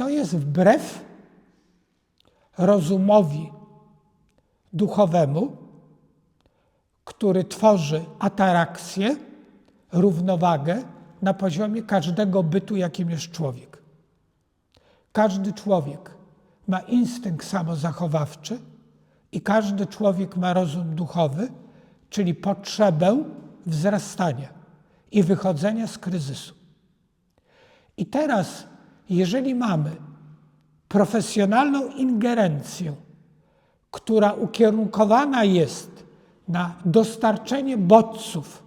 to jest wbrew rozumowi duchowemu, który tworzy ataraksję, równowagę na poziomie każdego bytu, jakim jest człowiek. Każdy człowiek ma instynkt samozachowawczy i każdy człowiek ma rozum duchowy, czyli potrzebę wzrastania i wychodzenia z kryzysu. I teraz, jeżeli mamy profesjonalną ingerencję, która ukierunkowana jest na dostarczenie bodźców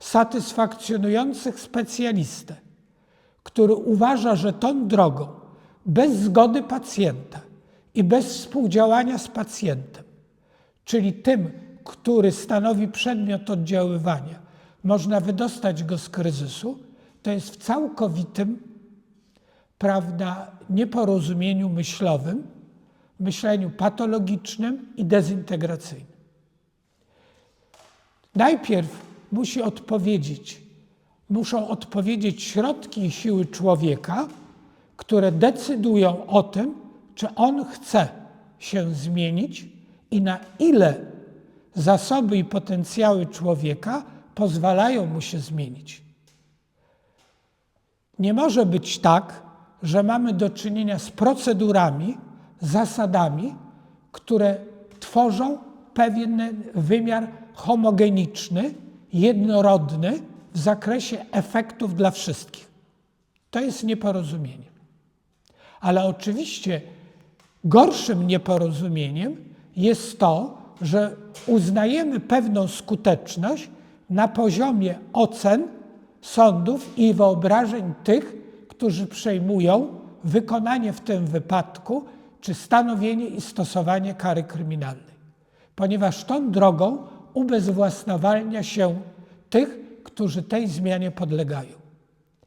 satysfakcjonujących specjalistę, który uważa, że tą drogą, bez zgody pacjenta i bez współdziałania z pacjentem, czyli tym, który stanowi przedmiot oddziaływania, można wydostać go z kryzysu, to jest w całkowitym prawda, nieporozumieniu myślowym, myśleniu patologicznym i dezintegracyjnym. Najpierw musi odpowiedzieć, muszą odpowiedzieć środki i siły człowieka, które decydują o tym, czy on chce się zmienić i na ile zasoby i potencjały człowieka pozwalają mu się zmienić. Nie może być tak, że mamy do czynienia z procedurami, zasadami, które tworzą pewien wymiar homogeniczny, jednorodny w zakresie efektów dla wszystkich. To jest nieporozumienie. Ale oczywiście gorszym nieporozumieniem jest to, że uznajemy pewną skuteczność na poziomie ocen sądów i wyobrażeń tych, którzy przejmują wykonanie w tym wypadku czy stanowienie i stosowanie kary kryminalnej. Ponieważ tą drogą ubezwłasnowalnia się tych, którzy tej zmianie podlegają.